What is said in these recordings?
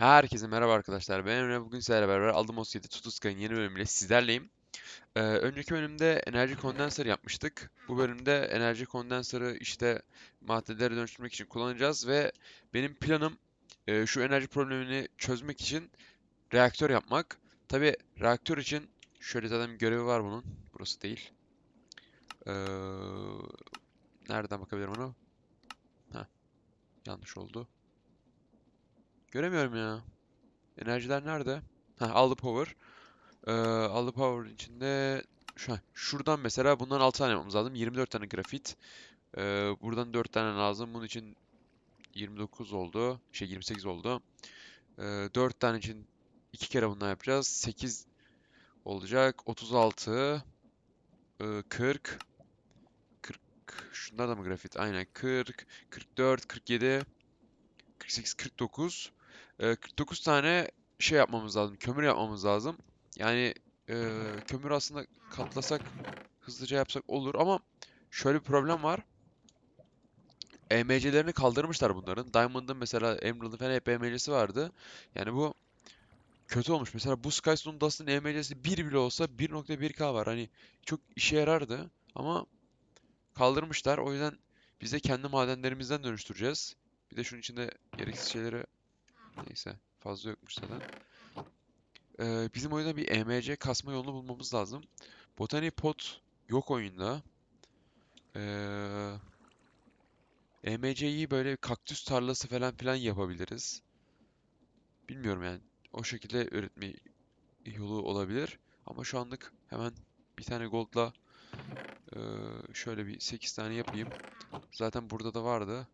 Herkese merhaba arkadaşlar. Ben Emre. Bugün sizlerle beraber Aldamos 7 Tutuska'nın yeni bölümüyle sizlerleyim. Ee, önceki bölümde enerji kondenser yapmıştık. Bu bölümde enerji kondenserı işte maddelere dönüştürmek için kullanacağız ve benim planım e, şu enerji problemini çözmek için reaktör yapmak. Tabi reaktör için şöyle zaten bir görevi var bunun. Burası değil. Ee, nereden bakabilirim ona? Heh, yanlış oldu. Göremiyorum ya. Enerjiler nerede? Ha, the power. Ee, the power içinde şu şuradan mesela bundan 6 tane yapmamız lazım. 24 tane grafit. Ee, buradan 4 tane lazım. Bunun için 29 oldu. Şey 28 oldu. Ee, 4 tane için 2 kere bundan yapacağız. 8 olacak. 36 ee, 40 40 Şunlar da mı grafit? Aynen 40 44 47 48 49 ee, 49 tane şey yapmamız lazım. Kömür yapmamız lazım. Yani e, kömür aslında katlasak hızlıca yapsak olur ama şöyle bir problem var. EMC'lerini kaldırmışlar bunların. Diamond'ın mesela Emerald'ın falan hep EMC'si vardı. Yani bu kötü olmuş. Mesela bu Skystone Dust'ın EMC'si 1 bile olsa 1.1K var. Hani çok işe yarardı ama kaldırmışlar. O yüzden biz de kendi madenlerimizden dönüştüreceğiz. Bir de şunun içinde gereksiz şeyleri neyse fazla yokmuş zaten. Ee, bizim oyunda bir EMC kasma yolunu bulmamız lazım. Botany Pot yok oyunda. Ee, EMC'yi böyle kaktüs tarlası falan filan yapabiliriz. Bilmiyorum yani. O şekilde üretme yolu olabilir. Ama şu anlık hemen bir tane gold'la ee, şöyle bir 8 tane yapayım. Zaten burada da vardı.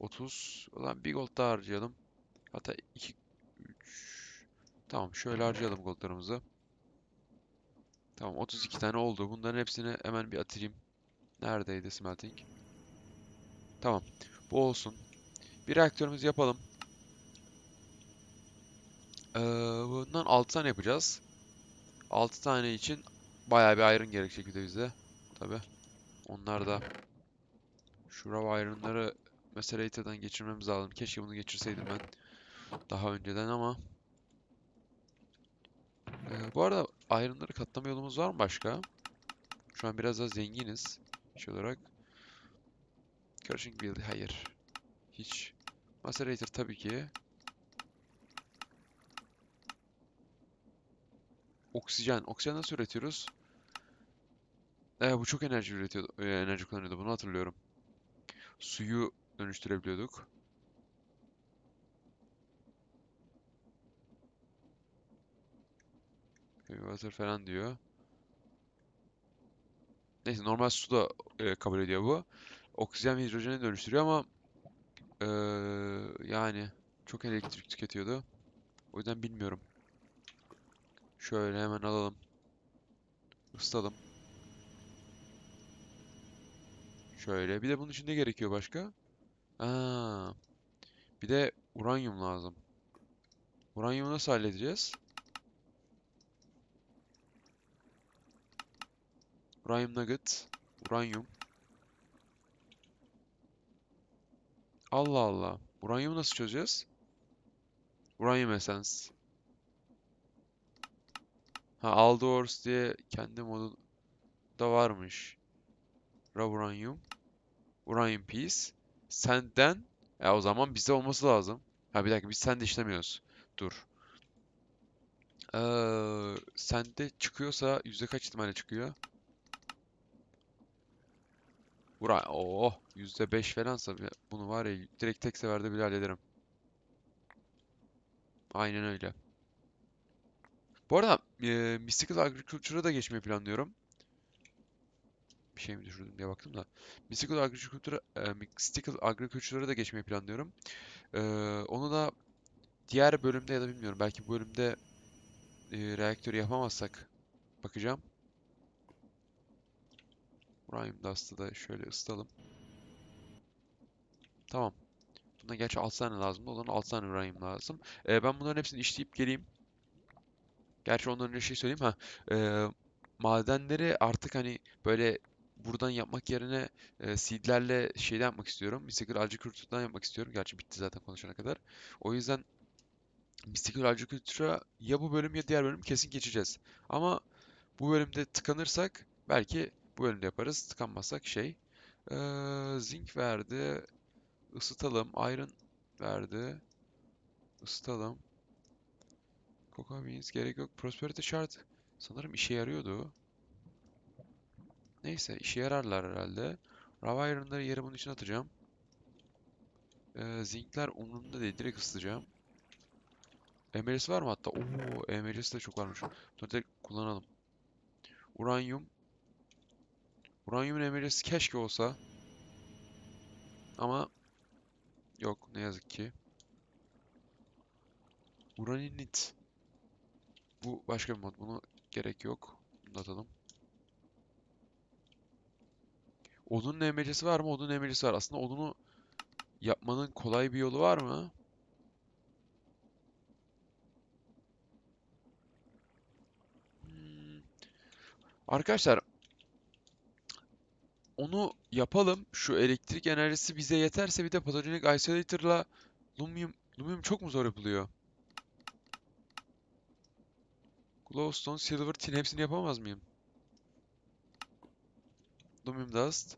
30. Ulan bir gold daha harcayalım. Hatta 2 3 Tamam şöyle harcayalım goldlarımızı. Tamam 32 tane oldu. Bunların hepsini hemen bir atayım. Neredeydi smelting? Tamam. Bu olsun. Bir reaktörümüzü yapalım. Ee, bundan 6 tane yapacağız. 6 tane için bayağı bir iron gerekecek bir de bize. Tabi. Onlar da şu raw iron'ları Macerator'dan geçirmemiz lazım. Keşke bunu geçirseydim ben daha önceden ama ee, bu arada iron'ları katlama yolumuz var mı başka? Şu an biraz daha zenginiz şey olarak. Crushing Build hayır. Hiç. Macerator tabii ki. Oksijen. Oksijen nasıl üretiyoruz? Ee, bu çok enerji üretiyordu. e, enerji kullanıyordu. Bunu hatırlıyorum. Suyu dönüştürebiliyorduk. Water falan diyor. Neyse normal su da e, kabul ediyor bu. Oksijen ve hidrojene dönüştürüyor ama e, yani çok elektrik tüketiyordu. O yüzden bilmiyorum. Şöyle hemen alalım. Isıtalım. Şöyle. Bir de bunun için ne gerekiyor başka? Aa, bir de uranyum lazım. Uranyumu nasıl halledeceğiz? Uranyum nugget. Uranyum. Allah Allah. Uranyumu nasıl çözeceğiz? Uranyum esens. Ha Aldous diye kendi modu da varmış. Raw uranyum. Uranyum piece. Senden. E o zaman bizde olması lazım. Ha bir dakika biz sende işlemiyoruz. Dur. Ee, sende çıkıyorsa yüzde kaç ihtimalle çıkıyor? Bura oh yüzde beş falansa bile- bunu var ya direkt tek seferde bile hallederim. Aynen öyle. Bu arada e, Mystical Agriculture'a da geçmeyi planlıyorum. Bir şey mi düşürdüm diye baktım da. Mystical Agriculture'a e, Mystical Agriculture'a da geçmeyi planlıyorum. Ee, onu da diğer bölümde ya da bilmiyorum belki bu bölümde e, reaktörü yapamazsak bakacağım. Prime Dust'ı da şöyle ısıtalım. Tamam. Buna gerçi 6 tane lazım. O zaman 6 tane uranyum lazım. Ee, ben bunların hepsini işleyip geleyim. Gerçi ondan önce şey söyleyeyim ha. Ee, madenleri artık hani böyle buradan yapmak yerine e, seedlerle şeyden yapmak istiyorum. Mystical Agriculture'dan yapmak istiyorum. Gerçi bitti zaten konuşana kadar. O yüzden Mystical Agriculture'a ya bu bölüm ya diğer bölüm kesin geçeceğiz. Ama bu bölümde tıkanırsak belki bu bölümde yaparız. Tıkanmazsak şey. Ee, zinc verdi. Isıtalım. Iron verdi. Isıtalım. Cocoa Beans gerek yok. Prosperity Shard sanırım işe yarıyordu. Neyse işe yararlar herhalde. Raw Iron'ları yere bunun için atacağım. Ee, zinkler umurumda değil. Direkt ısıtacağım. Emeris var mı hatta? Oo, Emeris de çok varmış. Bunu direkt kullanalım. Uranyum. Uranyumun emerisi keşke olsa. Ama yok ne yazık ki. Uraninit. Bu başka bir mod. Bunu gerek yok. Bunu atalım. Odunun emerisi var mı? Odun emerisi var. Aslında odunu yapmanın kolay bir yolu var mı? Hmm. Arkadaşlar onu yapalım. Şu elektrik enerjisi bize yeterse bir de Pathogenic Isolator'la Lumium, Lumium çok mu zor yapılıyor? Glowstone, Silver, Tin hepsini yapamaz mıyım? Lumium Dust.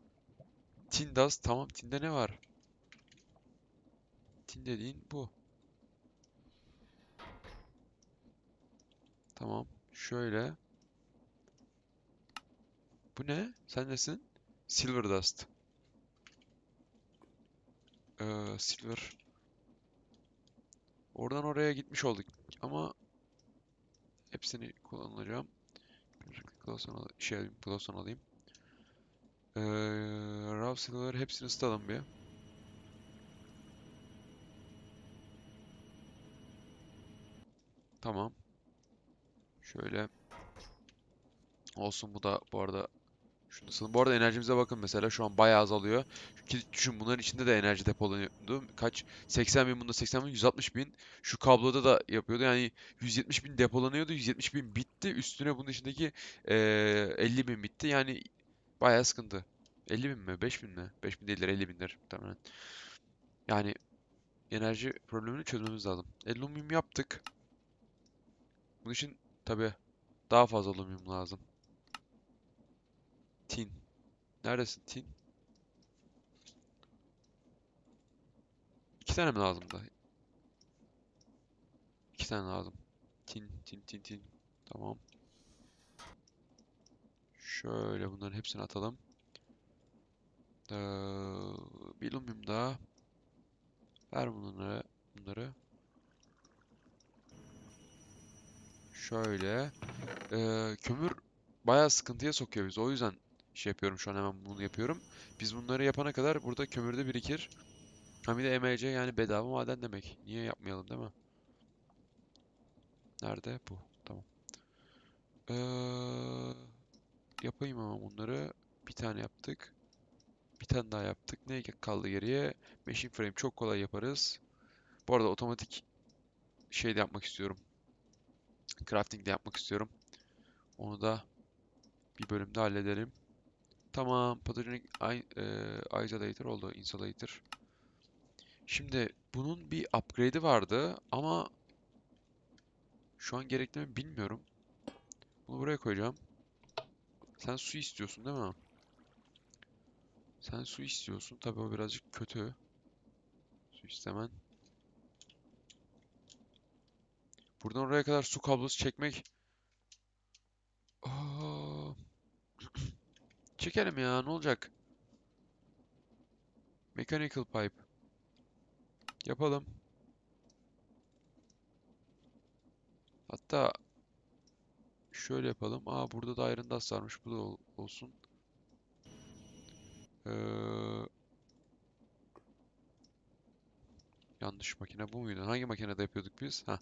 Tin Dust. Tamam. Tin'de ne var? Tin dediğin bu. Tamam. Şöyle. Bu ne? Sen nesin? Silver Dust. Ee, Silver. Oradan oraya gitmiş olduk. Ama hepsini kullanacağım. Glowstone al şey alayım, alayım. Ee, Raw Silver hepsini ısıtalım bir. Tamam. Şöyle. Olsun bu da bu arada şunu ısıtalım. Bu arada enerjimize bakın mesela şu an bayağı azalıyor. Ki düşün bunların içinde de enerji depolanıyordu. Kaç? 80 bin bunda 80 bin 160 bin. Şu kabloda da yapıyordu. Yani 170 bin depolanıyordu. 170 bin bitti. Üstüne bunun içindeki eee 50 bin bitti. Yani bayağı sıkıntı. 50 bin mi? 5 bin mi? 5 bin değildir 50 bindir muhtemelen. Yani enerji problemini çözmemiz lazım. Alüminyum yaptık. Bunun için tabii daha fazla alüminyum lazım. Tin. Neredesin tin? İki tane mi lazım da? İki tane lazım. Tin, tin, tin, tin. Tamam. Şöyle bunların hepsini atalım. Ee, bir alüminyum daha. Ver bunları, bunları. Şöyle. Ee, kömür bayağı sıkıntıya sokuyor bizi. O yüzden şey yapıyorum şu an hemen bunu yapıyorum. Biz bunları yapana kadar burada kömürde birikir. Bir de EMC yani bedava maden demek. Niye yapmayalım değil mi? Nerede? Bu. Tamam. Ee, yapayım ama bunları. Bir tane yaptık. Bir tane daha yaptık. Ne kaldı geriye? Machine frame çok kolay yaparız. Bu arada otomatik şey de yapmak istiyorum. Crafting de yapmak istiyorum. Onu da bir bölümde hallederim. Tamam. Pathogenic e, Isolator oldu. Insulator. Şimdi bunun bir upgrade'i vardı ama şu an gerekli mi bilmiyorum. Bunu buraya koyacağım. Sen su istiyorsun değil mi? Sen su istiyorsun. Tabii o birazcık kötü. Su istemen. Buradan oraya kadar su kablosu çekmek. Aa, Çekelim ya ne olacak? Mechanical pipe. Yapalım. Hatta şöyle yapalım. Aa burada da Iron Dust varmış. Bu da ol- olsun. Ee, yanlış makine bu muydu? Hangi makinede yapıyorduk biz? Ha.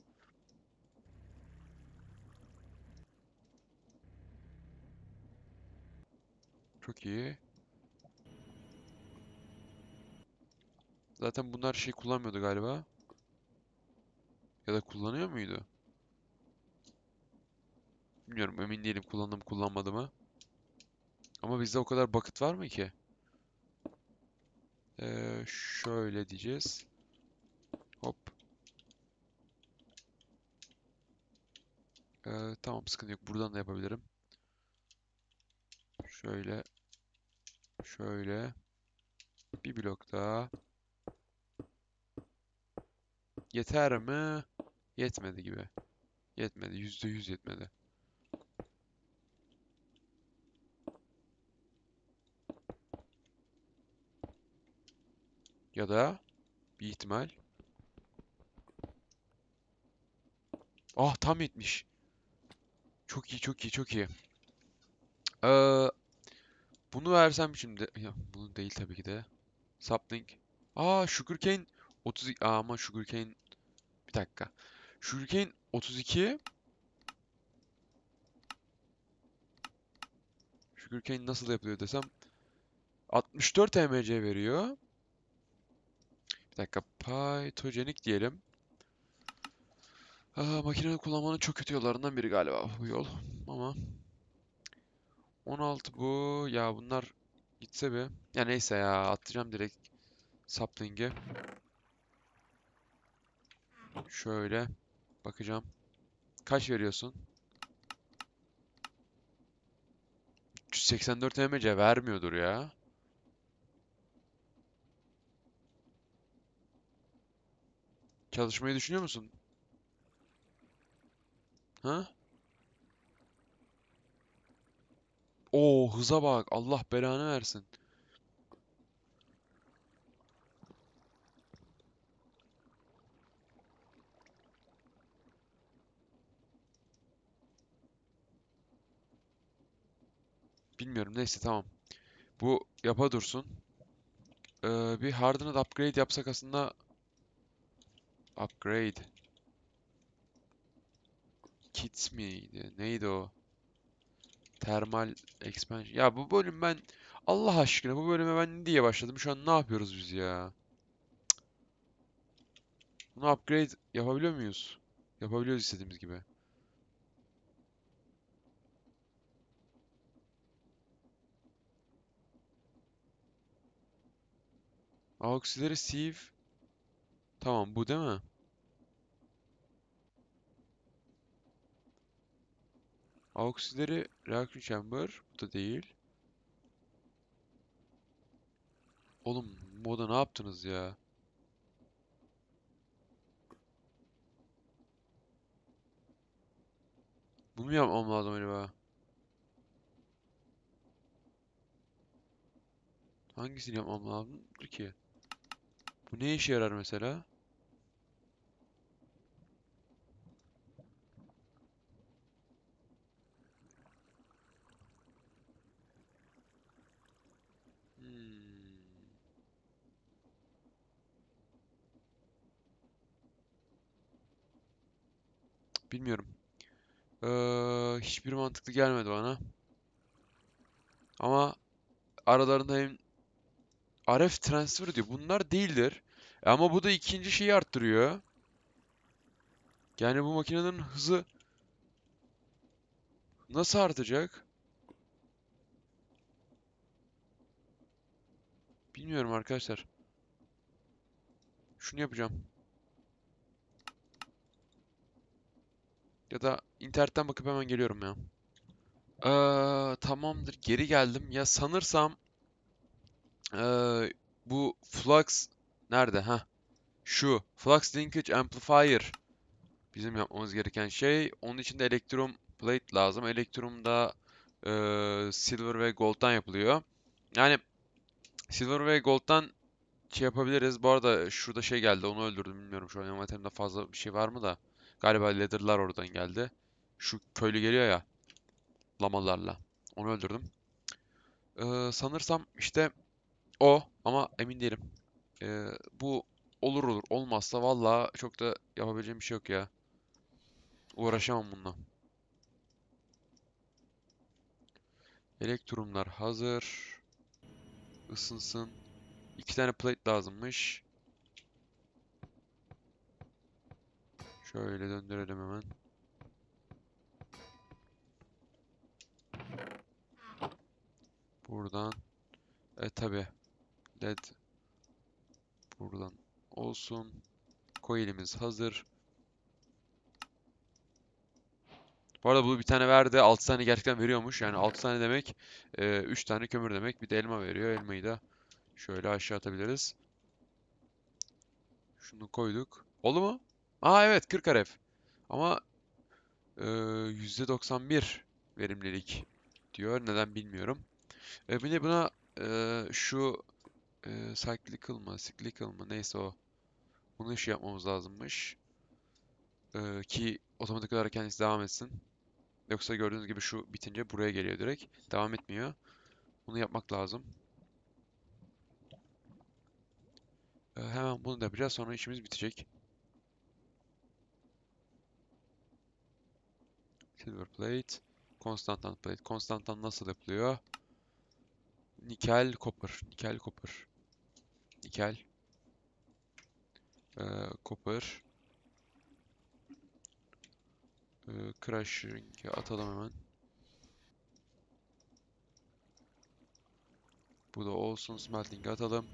Çok iyi. Zaten bunlar şey kullanmıyordu galiba. Ya da kullanıyor muydu? Bilmiyorum emin değilim kullandım kullanmadı mı. Ama bizde o kadar bucket var mı ki? Ee, şöyle diyeceğiz. Hop. Ee, tamam sıkıntı yok. Buradan da yapabilirim. Şöyle. Şöyle. Bir blok daha. Yeter mi? Yetmedi gibi. Yetmedi. Yüzde yüz yetmedi. Ya da bir ihtimal. Ah tam yetmiş. Çok iyi çok iyi çok iyi. Ee, bunu versem şimdi. Ya, bunu değil tabii ki de. Sapling. Aa Sugarcane 32. Aa, ama Sugarcane bir dakika. Sugarcane 32. Sugarcane nasıl yapılıyor desem 64 mc veriyor. Bir dakika. Phytogenik diyelim. Aa, makineyi kullanmanın çok kötü yollarından biri galiba bu yol. Ama 16 bu. Ya bunlar gitse bir. Ya neyse ya atacağım direkt sapling'e. Şöyle bakacağım. Kaç veriyorsun? 384 mc vermiyordur ya. Çalışmayı düşünüyor musun? Ha? Oo hıza bak. Allah belanı versin. Bilmiyorum neyse tamam. Bu yapa dursun. Ee, bir hardened upgrade yapsak aslında upgrade kit miydi? Neydi o? Thermal expansion. Ya bu bölüm ben Allah aşkına bu bölüme ben ne diye başladım? Şu an ne yapıyoruz biz ya? Bunu upgrade yapabiliyor muyuz? Yapabiliyoruz istediğimiz gibi. Auxiliary sieve. Tamam bu değil mi? Auxiliary reaction chamber. Bu da değil. Oğlum moda ne yaptınız ya? Bunu mu yapmam lazım acaba? Hangisini yapmam lazımdır ki? Bu ne işe yarar mesela? Bilmiyorum. Ee, hiçbir mantıklı gelmedi bana. Ama aralarında hem RF transfer diyor. Bunlar değildir. E Ama bu da ikinci şeyi arttırıyor. Yani bu makinenin hızı nasıl artacak? Bilmiyorum arkadaşlar. Şunu yapacağım. Ya da internetten bakıp hemen geliyorum ya. Ee, tamamdır. Geri geldim. Ya sanırsam ee, bu flux nerede? Ha, şu flux linkage amplifier bizim yapmamız gereken şey. Onun için de elektrum plate lazım. Elektrum da ee, silver ve gold'dan yapılıyor. Yani silver ve gold'dan şey yapabiliriz. Bu arada şurada şey geldi. Onu öldürdüm. Bilmiyorum şu an envanterimde fazla bir şey var mı da. Galiba leather'lar oradan geldi. Şu köylü geliyor ya. Lamalarla. Onu öldürdüm. Ee, sanırsam işte o ama emin değilim. Ee, bu olur olur. Olmazsa valla çok da yapabileceğim bir şey yok ya. Uğraşamam bununla. Elektrumlar hazır. Isınsın. İki tane plate lazımmış. Şöyle döndürelim hemen. Buradan. E tabi. LED buradan olsun. Coil'imiz hazır. Bu arada bu bir tane verdi. 6 tane gerçekten veriyormuş. Yani 6 tane demek 3 tane kömür demek. Bir de elma veriyor. Elmayı da şöyle aşağı atabiliriz. Şunu koyduk. Oldu mu? Aa evet 40 aref. Ama e, %91 verimlilik diyor. Neden bilmiyorum. E, bir de buna e, şu e, cyclical mı, cyclical mı neyse o. Bunu iş yapmamız lazımmış. E, ki otomatik olarak kendisi devam etsin. Yoksa gördüğünüz gibi şu bitince buraya geliyor direkt. Devam etmiyor. Bunu yapmak lazım. E, hemen bunu da yapacağız. Sonra işimiz bitecek. Silver plate. Konstantan plate. Konstantan nasıl yapılıyor? Nikel, copper. Nikel, copper. Nikel. Ee, copper. Ee, crushing'e atalım hemen. Bu da olsun. Smelting'e atalım.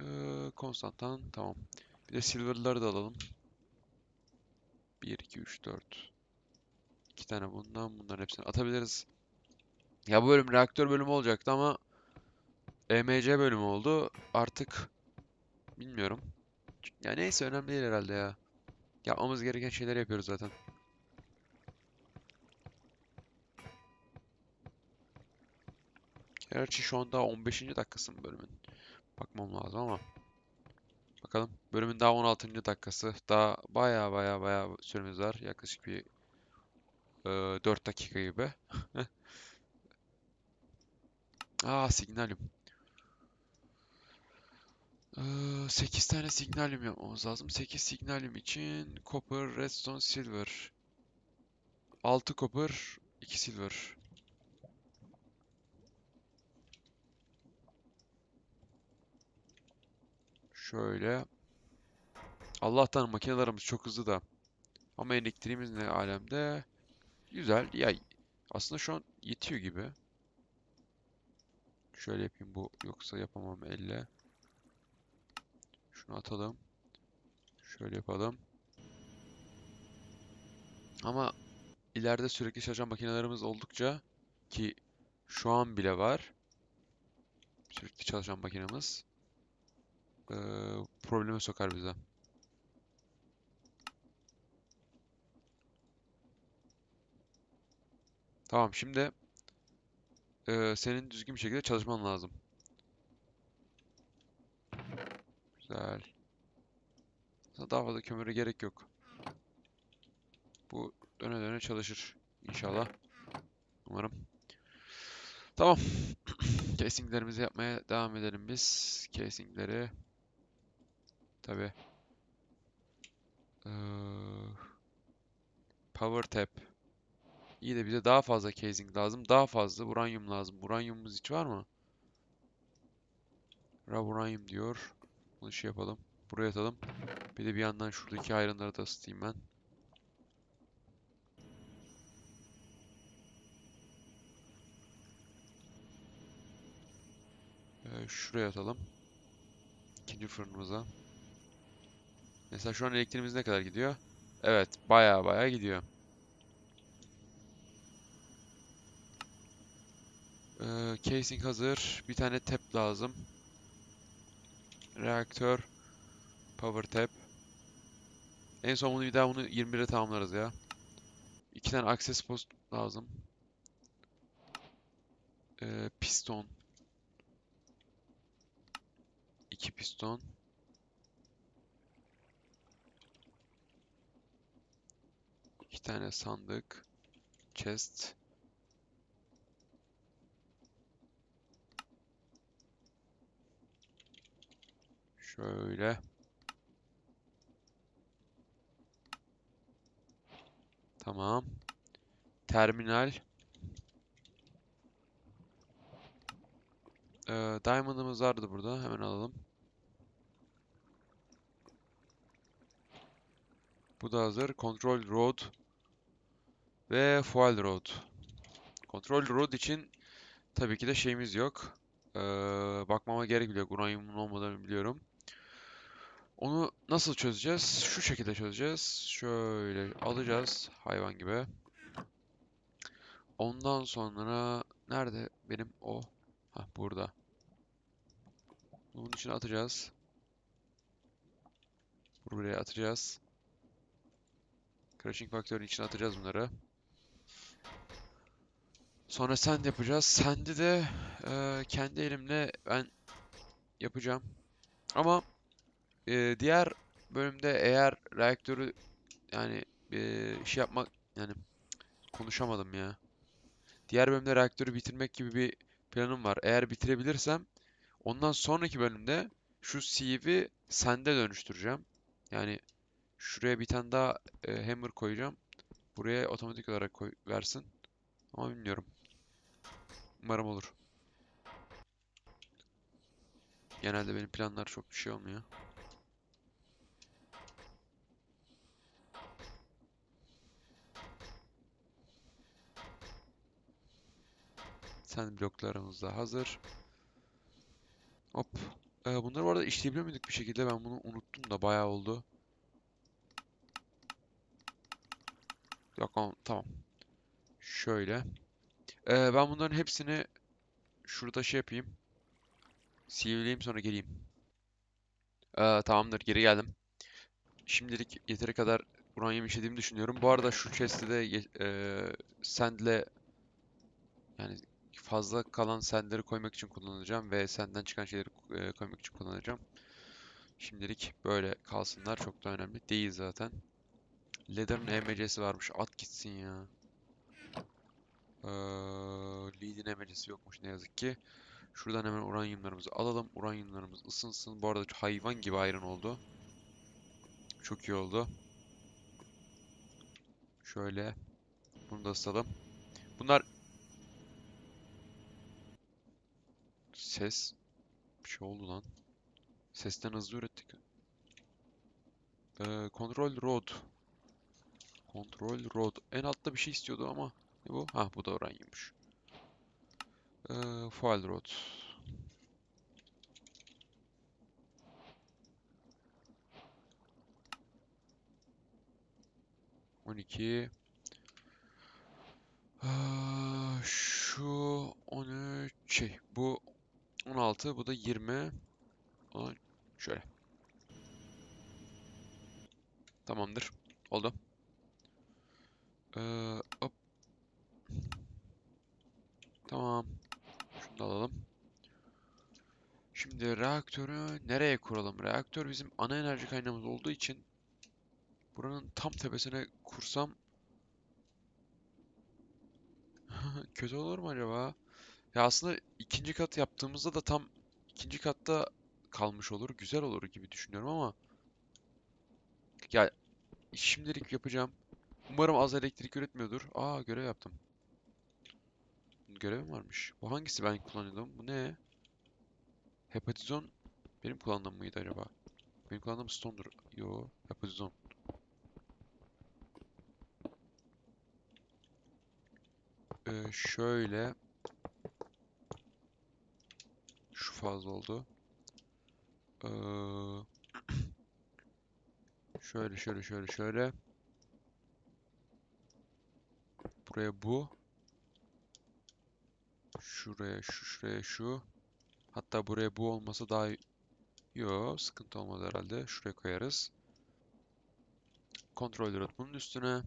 Ee, konstantan. Tamam. Bir de silver'ları da alalım. 1, 2, 3, 4. 2 tane bundan. Bunların hepsini atabiliriz. Ya bu bölüm reaktör bölümü olacaktı ama EMC bölümü oldu. Artık bilmiyorum. Ya neyse önemli değil herhalde ya. Yapmamız gereken şeyleri yapıyoruz zaten. Gerçi şu anda 15. dakikası bölümün? Bakmam lazım ama. Bakalım. Bölümün daha 16. dakikası. Daha baya baya baya süremiz var. Yaklaşık bir e, 4 dakika gibi. Aa signalyum. Ee, 8 tane signalyum yapmamız lazım. 8 signalyum için copper, redstone, silver. 6 copper, 2 silver. Şöyle. Allah'tan makinelerimiz çok hızlı da. Ama elektriğimiz ne alemde? Güzel. Ya aslında şu an yetiyor gibi. Şöyle yapayım bu yoksa yapamam elle. Şunu atalım. Şöyle yapalım. Ama ileride sürekli çalışan makinelerimiz oldukça ki şu an bile var. Sürekli çalışan makinemiz. Ee, probleme sokar bize. Tamam şimdi e, senin düzgün bir şekilde çalışman lazım. Güzel. Sana Daha fazla kömüre gerek yok. Bu döne döne çalışır inşallah. Umarım. Tamam. Casinglerimizi yapmaya devam edelim biz. Casingleri tabi Power tap. İyi de bize daha fazla casing lazım. Daha fazla uranyum lazım. Uranyumumuz hiç var mı? Raw uranyum diyor. Bunu şey yapalım. Buraya atalım. Bir de bir yandan şuradaki ayrınları da ısıtayım ben. Ee, şuraya atalım. İkinci fırınımıza. Mesela şu an elektriğimiz ne kadar gidiyor? Evet, baya baya gidiyor. Ee, casing hazır. Bir tane tap lazım. Reaktör. Power tap. En son bunu bir daha bunu 21'e tamamlarız ya. İki tane access post lazım. Ee, piston. İki piston. İki tane sandık. Chest. Şöyle. Tamam. Terminal. Ee, Diamond'ımız vardı burada. Hemen alalım. Bu da hazır. Control Rod ve Fuel Rod. Control Rod için tabii ki de şeyimiz yok. Ee, bakmama gerek bile yok. Uranyumun olmadığını biliyorum. Onu nasıl çözeceğiz? Şu şekilde çözeceğiz. Şöyle alacağız hayvan gibi. Ondan sonra nerede benim o? Ha burada. Bunun içine atacağız. Buraya atacağız. Crashing faktörün içine atacağız bunları. Sonra sand yapacağız. Sand'i de eee, kendi elimle ben yapacağım. Ama eee, diğer bölümde eğer reaktörü yani eee, şey yapmak yani konuşamadım ya. Diğer bölümde reaktörü bitirmek gibi bir planım var. Eğer bitirebilirsem ondan sonraki bölümde şu Siev'i sand'e dönüştüreceğim. Yani şuraya bir tane daha e, hammer koyacağım. Buraya otomatik olarak koy versin. Ama bilmiyorum. Umarım olur. Genelde benim planlar çok bir şey olmuyor. Sen bloklarımız da hazır. Hop. Ee, bunları bu arada işleyebiliyor muyduk bir şekilde? Ben bunu unuttum da bayağı oldu. Yok ama tamam. Şöyle. Ee, ben bunların hepsini şurada şey yapayım. Sivileyim sonra geleyim. Ee, tamamdır geri geldim. Şimdilik yeteri kadar uranyum işlediğimi düşünüyorum. Bu arada şu chest'e de eee, sand'le yani fazla kalan sandleri koymak için kullanacağım ve senden çıkan şeyleri eee, koymak için kullanacağım. Şimdilik böyle kalsınlar. Çok da önemli değil zaten. Leather'ın EMC'si varmış. At gitsin ya. Ee, Lead'in EMC'si yokmuş ne yazık ki. Şuradan hemen uranyumlarımızı alalım. Uranyumlarımız ısınsın. Bu arada hayvan gibi iron oldu. Çok iyi oldu. Şöyle. Bunu da ısladım. Bunlar ses bir şey oldu lan. Sesten hızlı ürettik. Ee, control rod. Control rod. En altta bir şey istiyordu ama ne bu? Ha bu da uranyummuş. Ee, foil rod. On iki. Aa, şu 13 şey bu 16 bu da 20 Aa, şöyle tamamdır oldu Ee, hop. Tamam şunu da alalım şimdi reaktörü nereye kuralım reaktör bizim ana enerji kaynağımız olduğu için buranın tam tepesine kursam kötü olur mu acaba Ya aslında ikinci kat yaptığımızda da tam ikinci katta kalmış olur. Güzel olur gibi düşünüyorum ama ya şimdilik yapacağım. Umarım az elektrik üretmiyordur. Aa görev yaptım. Bunun görevi mi varmış? Bu hangisi ben kullanıyordum? Bu ne? Hepatizon benim kullandığım mıydı acaba? Benim kullandığım stone'dur. Yo, hepatizon. Ee, şöyle şu fazla oldu. Ee, şöyle şöyle şöyle şöyle. Buraya bu. Şuraya şu şuraya şu. Hatta buraya bu olmasa daha. Yo sıkıntı olmaz herhalde. Şuraya koyarız. Controller bunun üstüne.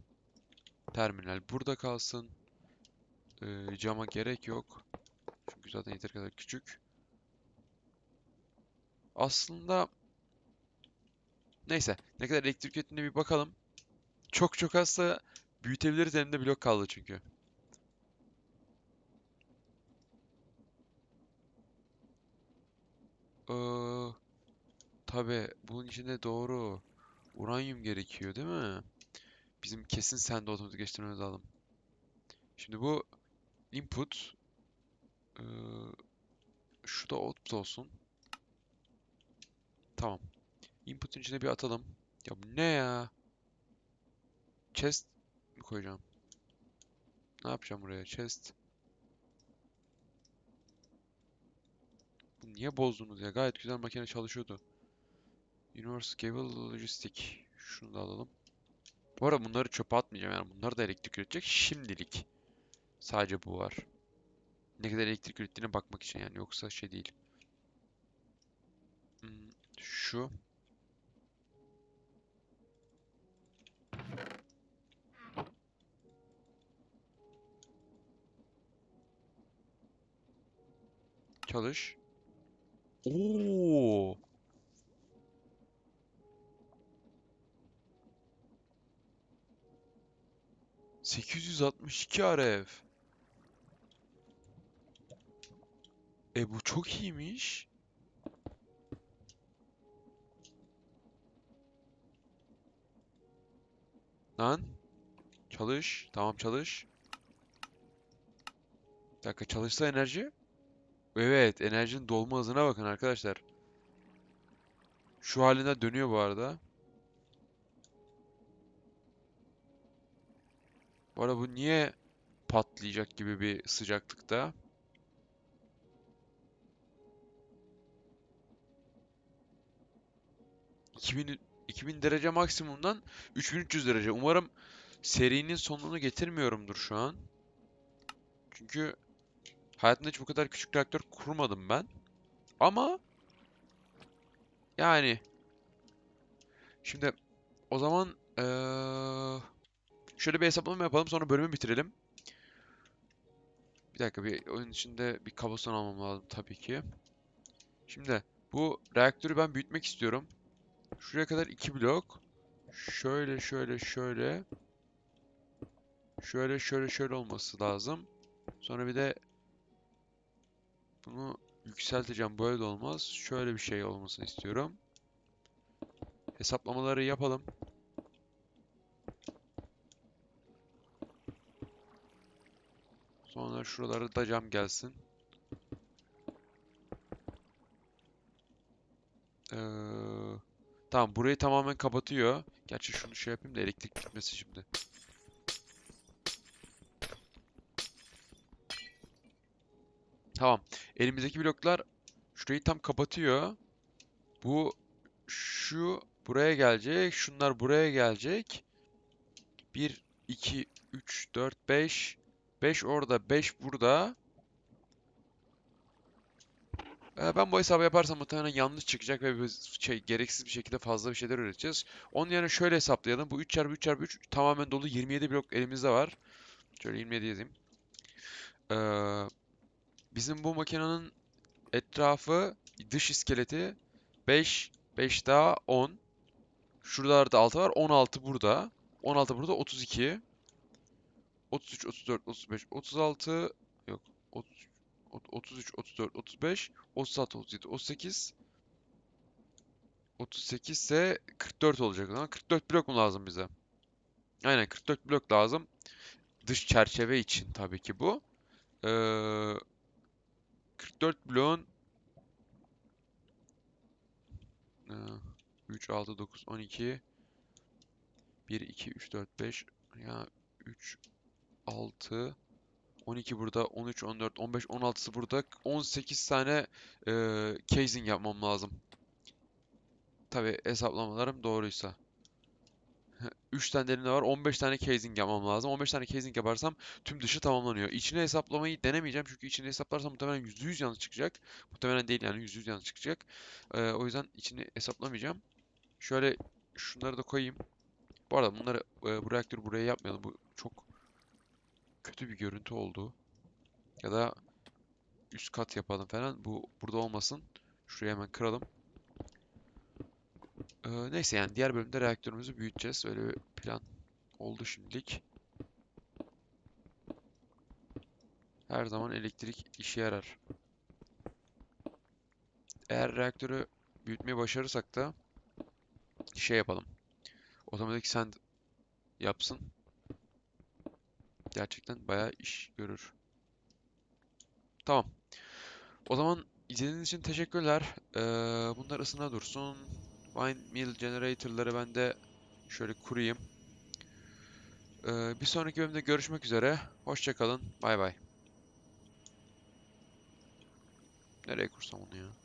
Terminal burada kalsın. Ee, cama gerek yok. Çünkü zaten yeteri kadar küçük. Aslında neyse ne kadar elektrik ürettiğine bir bakalım. Çok çok azsa büyütebiliriz elimde blok kaldı çünkü. Ee, tabii bunun içinde doğru. Uranyum gerekiyor değil mi? Bizim kesin sende otomatik geçtirmemiz lazım. Şimdi bu input ee, şu da output olsun. Tamam. Input'un içine bir atalım. Ya bu ne ya? Chest mi koyacağım? Ne yapacağım buraya? Chest. Niye bozdunuz ya? Gayet güzel makine çalışıyordu. Universal Cable Logistic. Şunu da alalım. Bu arada bunları çöpe atmayacağım yani. Bunlar da elektrik üretecek şimdilik. Sadece bu var. Ne kadar elektrik ürettiğine bakmak için yani. Yoksa şey değil. Hmm, Şu. Çalış. Oo. ...862 RF. E bu çok iyiymiş. Lan. Çalış. Tamam çalış. Bir dakika çalışsa enerji. Evet, enerjinin dolma hızına bakın arkadaşlar. Şu haline dönüyor bu arada. Bu arada bu niye patlayacak gibi bir sıcaklıkta? ...2000, 2000 derece maksimumdan 3300 derece. Umarım serinin sonunu getirmiyorumdur şu an. Çünkü hayatımda hiç bu kadar küçük reaktör kurmadım ben. Ama yani şimdi o zaman eee, şöyle bir hesaplama yapalım sonra bölümü bitirelim. Bir dakika bir oyun içinde bir kablosan almam lazım tabii ki. Şimdi bu reaktörü ben büyütmek istiyorum. Şuraya kadar 2 blok. Şöyle şöyle şöyle. Şöyle şöyle şöyle olması lazım. Sonra bir de bunu yükselteceğim. Böyle de olmaz. Şöyle bir şey olmasını istiyorum. Hesaplamaları yapalım. Sonra şuralara da cam gelsin. Ee, tamam burayı tamamen kapatıyor. Gerçi şunu şey yapayım da elektrik gitmesi şimdi. Tamam. Elimizdeki bloklar şurayı tam kapatıyor. Bu şu buraya gelecek. Şunlar buraya gelecek. 1, 2, 3, 4, 5. 5 orada, 5 burada. Ee, ben bu hesabı yaparsam muhtemelen yanlış çıkacak ve biz şey, gereksiz bir şekilde fazla bir şeyler üreteceğiz. Onun yerine şöyle hesaplayalım. Bu 3 çarpı 3 çarpı 3 tamamen dolu 27 blok elimizde var. Şöyle 27 yazayım. Ee, bizim bu makinenin etrafı dış iskeleti 5, 5 daha 10. Şuralarda 6 var. 16 burada. 16 burada 32. 33, 34, 35, 36 yok. 33, 33, 34, 35, 36, 37, 38 38 ise 44 olacak zaman. 44 blok mu lazım bize? Aynen 44 blok lazım. Dış çerçeve için tabii ki bu. Ee, 44 bloğun ee, 3, 6, 9, 12 1, 2, 3, 4, 5 ya 3, 6 12 burada 13 14 15 16'sı burada 18 tane e, casing yapmam lazım. Tabi hesaplamalarım doğruysa. 3 tane elimde var 15 tane casing yapmam lazım. 15 tane casing yaparsam tüm dışı tamamlanıyor. İçine hesaplamayı denemeyeceğim çünkü içine hesaplarsam muhtemelen %100 yanlış çıkacak. Muhtemelen değil yani %100 yanlış çıkacak. E, o yüzden içini hesaplamayacağım. Şöyle şunları da koyayım. Bu arada bunları e, bu reaktörü buraya yapmayalım. Bu çok kötü bir görüntü oldu. Ya da üst kat yapalım falan. Bu burada olmasın. Şurayı hemen kıralım. Ee, neyse yani diğer bölümde reaktörümüzü büyüteceğiz. Öyle bir plan oldu şimdilik. Her zaman elektrik işe yarar. Eğer reaktörü büyütmeyi başarırsak da şey yapalım. Otomatik send yapsın. Gerçekten bayağı iş görür. Tamam. O zaman izlediğiniz için teşekkürler. Ee, bunlar ısına dursun. Windmill generator'ları ben de şöyle kurayım. Ee, bir sonraki bölümde görüşmek üzere. Hoşçakalın. Bay bay. Nereye kursam onu ya?